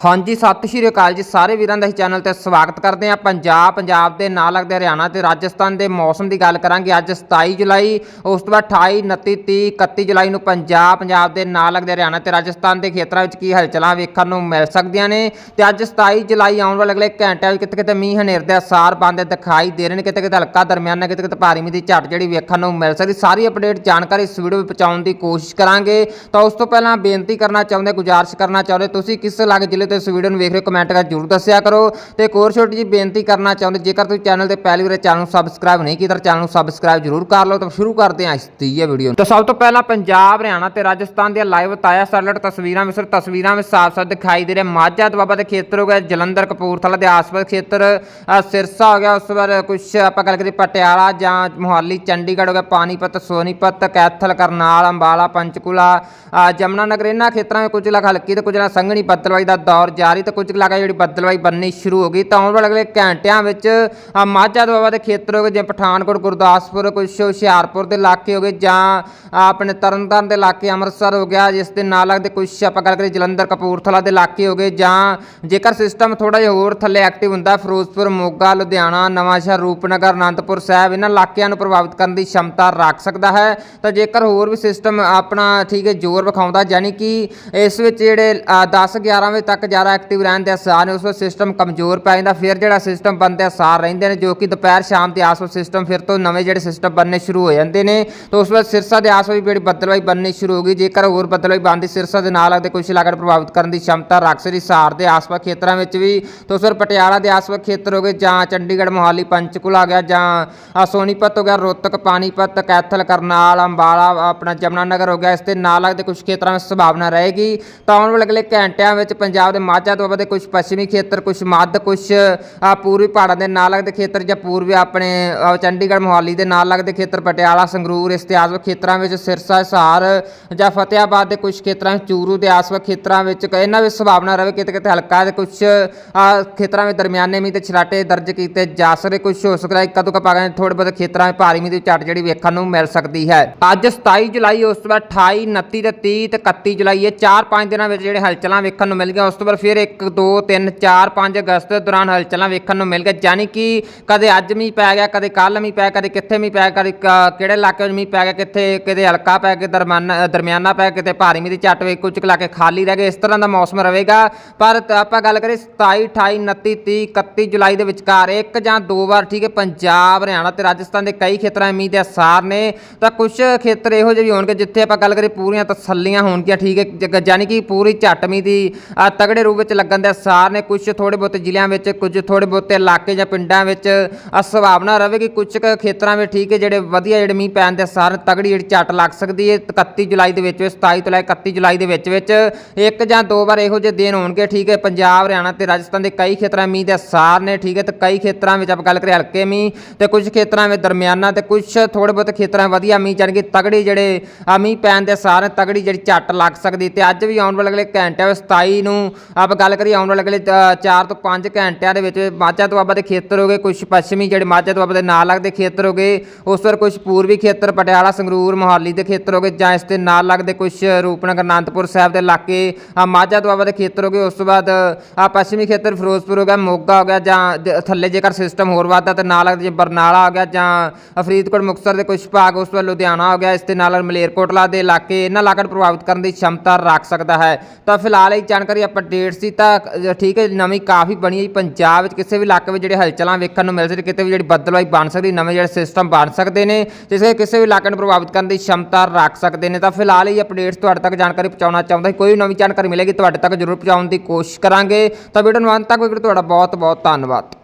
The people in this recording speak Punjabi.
ਹਾਂਜੀ, ਸਤਿ ਸ਼੍ਰੀ ਅਕਾਲ ਜੀ ਸਾਰੇ ਵੀਰਾਂ ਦਾ ਇਸ ਚੈਨਲ ਤੇ ਸਵਾਗਤ ਕਰਦੇ ਹਾਂ। ਪੰਜਾਬ ਪੰਜਾਬ ਦੇ ਨਾਲ ਲੱਗਦੇ ਹਰਿਆਣਾ ਤੇ ਰਾਜਸਥਾਨ ਦੇ ਮੌਸਮ ਦੀ ਗੱਲ ਕਰਾਂਗੇ। ਅੱਜ 27 ਜੁਲਾਈ, ਉਸ ਤੋਂ ਬਾਅਦ 28 29 30 31 ਜੁਲਾਈ ਨੂੰ ਪੰਜਾਬ ਪੰਜਾਬ ਦੇ ਨਾਲ ਲੱਗਦੇ ਹਰਿਆਣਾ ਤੇ ਰਾਜਸਥਾਨ ਦੇ ਖੇਤਰਾਂ ਵਿੱਚ ਕੀ ਹਲਚਲਾਂ ਵੇਖਣ ਨੂੰ ਮਿਲ ਸਕਦੀਆਂ ਨੇ। ਤੇ ਅੱਜ 27 ਜੁਲਾਈ ਆਉਣ ਵਾਲੇ ਅਗਲੇ ਘੰਟਿਆਂ ਵਿੱਚ ਕਿਤੇ ਕਿਤੇ ਮੀਂਹ ਹਨੇਰ ਦੇ ਅਸਾਰ ਬੰਦੇ ਦਿਖਾਈ ਦੇ ਰਹੇ ਨੇ। ਕਿਤੇ ਕਿਤੇ ਹਲਕਾ ਦਰਮਿਆਨਾ ਕਿਤੇ ਕਿਤੇ ਭਾਰੀ ਮੀਂਹ ਦੀ ਝੜ ਜਿਹੜੀ ਵੇਖਣ ਨੂੰ ਮਿਲ ਸਕਦੀ। ਸਾਰੀ ਅਪਡੇਟ ਜਾਣਕਾਰੀ ਇਸ ਵੀਡੀਓ ਵਿੱਚ ਪਹੁੰਚਾਉਣ ਦੀ ਕੋਸ਼ਿਸ਼ ਕਰਾਂਗੇ। ਤਾਂ ਉਸ ਤੋਂ ਪਹਿਲਾਂ ਬੇਨਤੀ ਕਰਨਾ ਚਾਹੁੰਦੇ, ਗੁਜ਼ਾਰਿਸ਼ ਕਰਨਾ ਚਾਹੁੰਦੇ, ਤੁਸੀਂ ਕਿਸ ਇਲਾਕੇ ਜ਼ਿਲ੍ਹੇ ਤੋਂ ਇਸ ਵੀਡੀਓ ਨੂੰ ਵੇਖ ਰਹੇ ਹੋ ਕਮੈਂਟ ਕਰਕੇ ਜਰੂਰ ਦੱਸਿਆ ਕਰੋ। ਤੇ ਇੱਕ ਹੋਰ ਛੋਟੀ ਜਿਹੀ ਬੇਨਤੀ ਕਰਨਾ ਚਾਹੁੰਦੇ ਜੇਕਰ ਤੁਸੀਂ ਚੈਨਲ ਤੇ ਪਹਿਲੀ ਵਾਰ ਚੈਨਲ ਨੂੰ ਸਬਸਕ੍ਰਾਈਬ ਨਹੀਂ ਕੀਤਾ ਤਾਂ ਚੈਨਲ ਨੂੰ ਸਬਸਕ੍ਰਾਈਬ ਜਰੂਰ ਕਰ ਲਓ। ਤਾਂ ਸ਼ੁਰੂ ਕਰਦੇ ਹਾਂ ਇਸ ਦੀ ਇਹ ਵੀਡੀਓ ਤਾਂ ਸਭ ਤੋਂ ਪਹਿਲਾਂ ਪੰਜਾਬ ਹਰਿਆਣਾ ਤੇ ਰਾਜਸਥਾਨ ਦੀਆਂ ਲਾਈਵ ਤਾਜ਼ਾ ਸੈਟਲਾਈਟ ਤਸਵੀਰਾਂ ਵਿੱਚ ਤਸਵੀਰਾਂ ਵਿੱਚ ਸਾਫ਼-ਸਾਫ਼ ਦਿਖਾਈ ਦੇ ਰਿਹਾ ਮਾਝਾ ਦੁਆਬਾ ਦੇ ਖੇਤਰ ਹੋ ਗਿਆ ਜਲੰਧਰ ਕਪੂਰਥਲਾ ਦੇ ਆਸ-ਪਾਸ ਖੇਤਰ ਸਿਰਸਾ ਹੋ ਗਿਆ ਉਸ ਤੋਂ ਬਾਅਦ ਕੁਝ ਆਪਾਂ ਗੱਲ ਕਰੀਏ ਪਟਿਆਲਾ ਜਾਂ ਮੋਹਾਲੀ ਚੰਡੀਗੜ੍ਹ ਹੋ ਗਿਆ ਪਾਣੀਪਤ ਸੋਨੀਪਤ ਕੈਥਲ ਕਰਨਾਲ ਅੰਬਾਲਾ ਪੰਚਕੂਲਾ ਅ, ਜਮਨਾ ਨਗਰ ਇਹਨਾਂ ਖੇਤਰਾਂ ਵਿੱਚ ਕੁਝ ਇਲਾਕਾ ਹਲਕੀ ਤੇ ਕੁਝ ਇਲਾਕਾ ਸੰਘਣੀ ਬੱਦਲਵਾਈ ਦਾ ਦੌਰ ਜਾਰੀ ਤਾਂ ਕੁਝ ਇਲਾਕਾ ਜਿਹੜੀ ਬੱਦਲਵਾਈ ਬੰਨੀ ਸ਼ੁਰੂ ਹੋ ਗਈ ਤਾਂ ਆਉਣ ਵਾਲੇ ਅਗਲੇ ਘੰਟਿਆਂ ਵਿੱਚ ਅ, ਮਾਝਾ ਦੁਆਬਾ ਦੇ ਖੇਤਰ ਹੋ ਗਏ ਜਿਵੇਂ ਪਠਾਨਕੋਟ ਗੁਰਦਾਸਪੁਰ ਕੁਝ ਹੁਸ਼ਿਆਰਪੁਰ ਦੇ ਇਲਾਕੇ ਹੋ ਗਏ ਜਾਂ ਆਪਣੇ ਤਰਨਤਾਰਨ ਦੇ ਇਲਾਕੇ ਅੰਮ੍ਰਿਤਸਰ ਹੋ ਗਿਆ ਜਿਸ ਦੇ ਨਾਲ ਲੱਗਦੇ ਕੁਝ ਆਪਾਂ ਗੱਲ ਕਰੀਏ ਜਲੰਧਰ ਕਪੂਰਥਲਾ ਦੇ ਇਲਾਕੇ ਹੋ ਗਏ ਜਾਂ ਜੇਕਰ ਸਿਸਟਮ ਥੋੜਾ ਜਿਹਾ ਹੋਰ ਥੱਲੇ ਐਕਟਿਵ ਹੁੰਦਾ ਫਿਰੋਜ਼ਪੁਰ ਮੋਗਾ ਲੁਧਿਆਣਾ ਨਵਾਂਸ਼ਹਿਰ ਰੂਪਨਗਰ ਅਨੰਦਪੁਰ ਸਾਹਿਬ ਇਹਨਾਂ ਇਲਾਕਿਆਂ ਨੂੰ ਪ੍ਰਭਾਵਿਤ ਕਰਨ ਦੀ ਸ਼ਮਤਾ ਰੱਖ ਸਕਦਾ ਹੈ। ਤਾਂ ਜੇਕਰ ਹੋਰ ਵੀ ਸਿਸਟਮ ਆਪਣਾ ਠੀਕ ਹੈ ਜ਼ੋਰ ਵਿਖਾਉਂਦਾ ਯਾਨੀ ਕਿ ਇਸ ਵਿੱਚ ਜਿਹੜੇ 10 11 ਵਜੇ ਤੱਕ ਜ਼ਿਆਦਾ ਐਕਟਿਵ ਰਹਿਣ ਦੇ ਅਸਾਰ ਨੇ ਉਸ ਵਿੱਚ ਸਿਸਟਮ ਕਮਜ਼ੋਰ ਪੈ ਜਾਂਦਾ, ਫਿਰ ਜਿਹੜਾ ਸਿਸਟਮ ਬਣਦੇ ਅਸਾਰ ਰਹਿੰਦੇ ਨੇ, ਜੋ ਕਿ ਦੁਪਹਿਰ ਸ਼ਾਮ ਦੇ ਆਸ-ਪਾਸ ਸਿਸਟਮ ਫਿਰ ਤੋਂ ਨਵੇਂ ਜਿਹੜੇ ਸਿਸਟਮ ਬਣਨੇ ਸ਼ੁਰੂ ਹੋ ਜਾਂਦੇ ਨੇ। ਤਾਂ ਉਸ ਵੇਲੇ ਸਿਰਸਾ ਦੇ ਆਸ-ਪਾਸ ਵੀ ਜਿਹੜੀ ਬੱਦਲਵਾਈ ਬਣਨੀ ਸ਼ੁਰੂ ਹੋ ਗਈ। ਜੇਕਰ ਹੋਰ ਬੱਦਲਵਾਈ ਬਣਦੀ, ਸਿਰਸਾ ਦੇ ਨਾਲ ਲੱਗਦੇ ਕੁਝ ਇਲਾਕੇ ਪ੍ਰਭਾਵਿਤ ਕਰਨ ਦੀ ਸ਼ਮਤਾ ਰੱਖ ਸਕਦੀ ਸਾਰ ਦੇ ਆਸ-ਪਾਸ ਖੇਤਰਾਂ ਵਿੱਚ ਵੀ। ਤਾਂ ਉਸ ਵੇਲੇ ਪਟਿਆਲਾ ਦੇ ਆਸ-ਪਾਸ ਖੇਤਰ ਹੋ ਗਏ, ਜਾਂ ਚੰਡੀਗੜ੍ਹ, ਮੋਹਾਲੀ, ਪੰਚਕੂਲਾ ਆ ਗਿਆ, ਜਾਂ ਆਹ ਸੋਨੀਪਤ ਹੋ ਗਿਆ, ਰੋਹਤਕ, ਪਾਣੀਪਤ, ਕੈਥਲ, ਕਰਨਾਲ, ਅੰਬਾਲਾ, ਆਪਣਾ ਜਮਨਾ ਨਗਰ ਹੋ ਗਿਆ। ਇਸ ਦੇ ਨਾਲ ਲੱਗਦੇ ਕੁਝ ਖੇਤਰਾਂ ਵਿੱਚ ਸੰਭਾਵਨਾ ਰਹੇਗੀ। ਤਾਂ ਆਉਣ ਵਾਲੇ ਅਗਲੇ ਘੰਟਿਆਂ ਵਿੱਚ ਪੰਜਾਬ ਦੇ ਮਾਝਾ ਤੋਂ ਬਾਅਦ ਕੁਝ ਪੱਛਮੀ ਖੇਤਰ ਕੁਝ ਮੱਧ ਕੁਝ ਪੂਰਬੀ ਪਹਾੜਾਂ ਦੇ ਨਾਲ ਲੱਗਦੇ ਖੇਤਰ ਜਾਂ ਪੂਰਬੀ ਆਪਣੇ ਚੰਡੀਗੜ੍ਹ ਮੋਹਾਲੀ ਦੇ ਨਾਲ ਲੱਗਦੇ ਖੇਤਰ, ਪਟਿਆਲਾ, ਸੰਗਰੂਰ, ਇਸ ਦੇ ਆਸ-ਪਾਸ ਖੇਤਰਾਂ ਵਿੱਚ ਸਿਰਸਾ ਹਿਸਾਰ ਜਾਂ ਫਤਿਆਬਾਦ ਦੇ ਕੁਝ ਖੇਤਰਾਂ ਵਿੱਚ, ਚੂਰੂ ਦੇ ਆਸ-ਪਾਸ ਖੇਤਰਾਂ ਵਿੱਚ ਇਹਨਾਂ ਵਿੱਚ ਸੰਭਾਵਨਾ ਰਹੇ ਕਿਤੇ ਕਿਤੇ ਹਲਕਾ ਤੇ ਕੁਝ ਖੇਤਰਾਂ ਵਿੱਚ ਦਰਮਿਆਨੇ ਮੀਂਹ ਤੇ ਛਰਾਟੇ ਦਰਜ ਕੀਤੇ ਜਾ ਸਕਦੇ ਕੁਝ ਹੋ ਸਕਦਾ ਇੱਕ ਕਦੋਂ ਕਪਾ ਥੋੜੇ ਬਹੁਤ ਖੇਤਰਾਂ ਵਿੱਚ ਭਾਰੀ ਮੀਂਹ ਦੀ ਝੱਟ ਜਿਹੜੀ ਵੇਖਣ ਨੂੰ ਮਿਲ ਸਕਦੀ ਹੈ। ਅੱਜ 27 ਜੁਲਾਈ, ਉਸ ਤੋਂ ਬਾਅਦ 28 29 ਤੇ 30 ਤੇ 31 ਜੁਲਾਈ, ਇਹ 4-5 ਦਿਨਾਂ ਵਿੱਚ ਜਿਹੜੇ ਹਲਚਲਾਂ ਵੇਖਣ ਨੂੰ ਮਿਲ ਗਈਆਂ, ਉਸ ਤੋਂ ਬਾਅਦ ਫਿਰ 1 2 3 4 5 ਅਗਸਤ ਦੇ ਦੌਰਾਨ ਹਲਚਲਾਂ ਵੇਖਣ ਨੂੰ ਮਿਲ ਗਈਆਂ ਯਾਨੀ ਕਿ ਕਦੇ ਅੱਜ ਮੀਂਹ ਪੈ ਗਿਆ ਕਦੇ ਕੱਲ ਮੀਂਹ ਪੈ ਕਦੇ ਕਿੱਥੇ ਮੀਂਹ ਪੈ ਗਿਆ, ਕਦੇ ਕ- ਕਿਹੜੇ ਇਲਾਕੇ ਵਿੱਚ ਮੀਂਹ ਪੈ ਗਿਆ ਕਿੱਥੇ ਕਿਤੇ ਹਲਕਾ ਪੈ ਕੇ ਦਰਮਿਆਨਾ ਦਰਮਿਆਨਾ ਪੈ ਕਿਤੇ ਭਾਰੀ ਮੀਂਹ ਦੀ ਝੱਟ ਵੇ ਕੁਝ ਕੁ ਇਲਾਕੇ ਖਾਲੀ ਰਹਿ ਗਏ ਇਸ ਤਰ੍ਹਾਂ ਦਾ ਮੌਸਮ ਰਹੇਗਾ। ਪਰ ਤ- ਆਪਾਂ ਗੱਲ ਕਰੀਏ 27 28 29 30 31 ਜੁਲਾਈ ਦੇ ਵਿਚਕਾਰ ਇੱਕ ਜਾਂ ਦੋ ਵਾਰ ਠੀਕ ਹੈ ਪੰਜਾਬ ਹਰਿਆਣਾ ਤੇ ਰਾਜਸਥਾਨ ਦੇ ਕਈ ਖੇਤਰਾਂ ਮੀਂਹ ਦੇ ਅਸਾਰ ਨੇ। ਤਾਂ ਕੁਝ ਖੇਤਰ ਇਹੋ ਜਿਹੇ ਵੀ ਹੋਣਗੇ ਜਿੱਥੇ ਆਪਾਂ ਗੱਲ ਕਰੀਏ ਪੂਰੀਆਂ ਤਸੱਲੀਆਂ ਹੋਣਗੀਆਂ ਠੀਕ ਹੈ ਜ- ਯਾਨੀ ਕਿ ਪੂਰੀ ਝੱਟ ਮੀਂਹ ਦੀ ਤੱਕ ਤਗੜੇ ਰੂਪ ਵਿੱਚ ਲੱਗਣ ਦੇ ਅਸਾਰ ਨੇ। ਕੁਝ ਥੋੜੇ ਬਹੁਤੇ ਜ਼ਿਲ੍ਹਿਆਂ ਵਿੱਚ ਕੁਝ ਥੋੜੇ ਬਹੁਤੇ ਇਲਾਕੇ ਜਾਂ ਪਿੰਡਾਂ ਵਿੱਚ ਅ, ਸੰਭਾਵਨਾ ਰਹੇਗੀ ਕੁਝ ਕੁ ਖੇਤਰਾਂ ਵਿੱਚ ਠੀਕ ਹੈ ਜਿਹੜੇ ਵਧੀਆ ਜਿਹੜੇ ਮੀਂਹ ਪੈਣ ਦੇ ਅਸਾਰ ਤਗੜੀ ਜਿਹੜੀ ਝੱਟ ਲੱਗ ਸਕਦੀ ਹੈ। 31 ਜੁਲਾਈ ਦੇ ਵਿੱਚ ਵਿੱਚ 27 ਤੋਂ ਲੈ ਕੇ 31 ਜੁਲਾਈ ਦੇ ਵਿੱਚ ਵਿੱਚ ਇੱਕ ਜਾਂ ਦੋ ਵਾਰ ਇਹੋ ਜਿਹੇ ਦਿਨ ਹੋਣਗੇ ਠੀਕ ਹੈ ਪੰਜਾਬ ਹਰਿਆਣਾ ਤੇ ਰਾਜਸਥਾਨ ਦੇ ਕਈ ਖੇਤਰਾਂ ਮੀਂਹ ਦੇ ਅਸਾਰ ਨੇ ਠੀਕ ਹੈ ਤੇ ਕਈ ਖੇਤਰਾਂ ਵਿੱਚ ਆਪਾਂ ਗੱਲ ਕਰੀਏ ਹਲਕੇ ਮੀਂਹ ਤੇ ਕੁਝ ਖੇਤਰਾਂ ਵਿੱਚ ਦਰਮਿਆਨਾ ਤੇ ਕੁਝ ਥੋੜੇ ਬਹੁਤ ਖੇਤਰਾਂ ਵਧੀਆ ਮੀਂਹ ਜਾਣੀ ਤਗੜੀ ਜਿਹੜੇ ਮੀਂਹ ਪੈਣ ਦੇ ਅਸਾਰ ਨੇ ਤਗੜੀ ਜਿਹੜੀ ਝੱਟ ਲੱਗ ਸਕਦੀ ਤੇ ਅੱਜ ਵੀ ਆਉਣ ਵਾਲੇ ਅਗਲੇ ਘੰਟਿਆਂ ਵਿੱਚ 27 ਨੂੰ ਆਪਾਂ ਗੱਲ ਕਰੀਏ ਆਉਣ ਵਾਲੇ ਅਗਲੇ 4 ਤੋਂ 5 ਘੰਟਿਆਂ ਦੇ ਵਿੱਚ ਮਾਝਾ ਦੁਆਬਾ ਦੇ ਖੇਤਰ ਹੋ ਗਏ ਕੁਝ ਪੱਛਮੀ ਜਿਹੜੇ ਮਾਝਾ ਦੁਆਬਾ ਦੇ ਨਾਲ ਲੱਗਦੇ ਖੇਤਰ ਹੋ ਗਏ, ਉਸ ਪਰ ਕੁਝ ਪੂਰਬੀ ਖੇਤਰ, ਪਟਿਆਲਾ, ਸੰਗਰੂਰ, ਮੋਹਾਲੀ ਦੇ ਖੇਤਰ ਹੋ ਗਏ, ਜਾਂ ਇਸ ਦੇ ਨਾਲ ਲੱਗਦੇ ਕੁਝ ਰੂਪਨਗਰ, ਅਨੰਦਪੁਰ ਸਾਹਿਬ ਦੇ ਇਲਾਕੇ ਆ ਮਾਝਾ ਦੁਆਬਾ ਦੇ ਖੇਤਰ ਹੋ ਗਏ, ਉਸ ਤੋਂ ਬਾਅਦ ਆ ਪੱਛਮੀ ਖੇਤਰ ਫਿਰੋਜ਼ਪੁਰ ਹੋ ਗਿਆ, ਮੋਗਾ ਹੋ ਗਿਆ, ਜਾਂ ਥੱਲੇ ਜੇਕਰ ਸਿਸਟਮ ਹੋਰ ਵੱਧਦਾ ਤੇ ਨਾਲ ਲੱਗਦੇ ਜੇ ਬਰਨਾਲਾ ਹੋ ਗਿਆ, ਜਾਂ ਫਰੀਦਕੋਟ, ਮੁਕਤਸਰ ਦੇ ਕੁਝ ਭਾਗ, ਉਸ ਤੋਂ ਬਾਅਦ ਲੁਧਿਆਣਾ ਹੋ ਗਿਆ, ਇਸ ਦੇ ਨਾਲ ਮਲੇਰਕੋਟਲਾ ਦੇ ਇਲਾਕੇ, ਇਹਨਾਂ ਇਲਾਕਿਆਂ ਨੂੰ ਪ੍ਰਭਾਵਿਤ ਕਰਨ ਦੀ ਸ਼ਮਤਾ ਰੱਖ ਸਕਦਾ ਹੈ। ਤਾਂ ਫਿਲਹਾਲ ਇਹ ਜਾਣਕਾਰੀ ਆਪਾਂ ਡੇਟ ਸੀ ਤਾਂ ਠੀਕ ਹੈ ਨਵੀਂ ਕਾਫੀ ਬਣੀ ਹੈ ਪੰਜਾਬ ਵਿੱਚ ਕਿਸੇ ਵੀ ਇਲਾਕੇ ਵਿੱਚ ਜਿਹੜੇ ਹਲਚਲਾਂ ਵੇਖਣ ਨੂੰ ਮਿਲ ਸਕਦੀ, ਕਿਤੇ ਵੀ ਜਿਹੜੀ ਬੱਦਲਵਾਈ ਬਣ ਸਕਦੀ, ਨਵੇਂ ਜਿਹੜੇ ਸਿਸਟਮ ਬਣ ਸਕਦੇ ਨੇ, ਜਿਸ ਕਰਕੇ ਕਿਸੇ ਵੀ ਇਲਾਕੇ ਨੂੰ ਪ੍ਰਭਾਵਿਤ ਕਰਨ ਦੀ ਸ਼ਮਤਾ ਰੱਖ ਸਕਦੇ ਨੇ। ਤਾਂ ਫਿਲਹਾਲ ਇਹ ਅਪਡੇਟਸ ਤੁਹਾਡੇ ਤੱਕ ਜਾਣਕਾਰੀ ਪਹੁੰਚਾਉਣਾ ਚਾਹੁੰਦਾ ਕੋਈ ਵੀ ਨਵੀਂ ਜਾਣਕਾਰੀ ਮਿਲੇਗੀ, ਤੁਹਾਡੇ ਤੱਕ ਜ਼ਰੂਰ ਪਹੁੰਚਾਉਣ ਦੀ ਕੋਸ਼ਿਸ਼ ਕਰਾਂਗੇ। ਤਾਂ ਵੀਡੀਓ ਨੂੰ ਅੰਤ ਤੱਕ ਵੇਖੋ ਤੁਹਾਡਾ ਬਹੁਤ ਬਹੁਤ ਧੰਨਵਾਦ।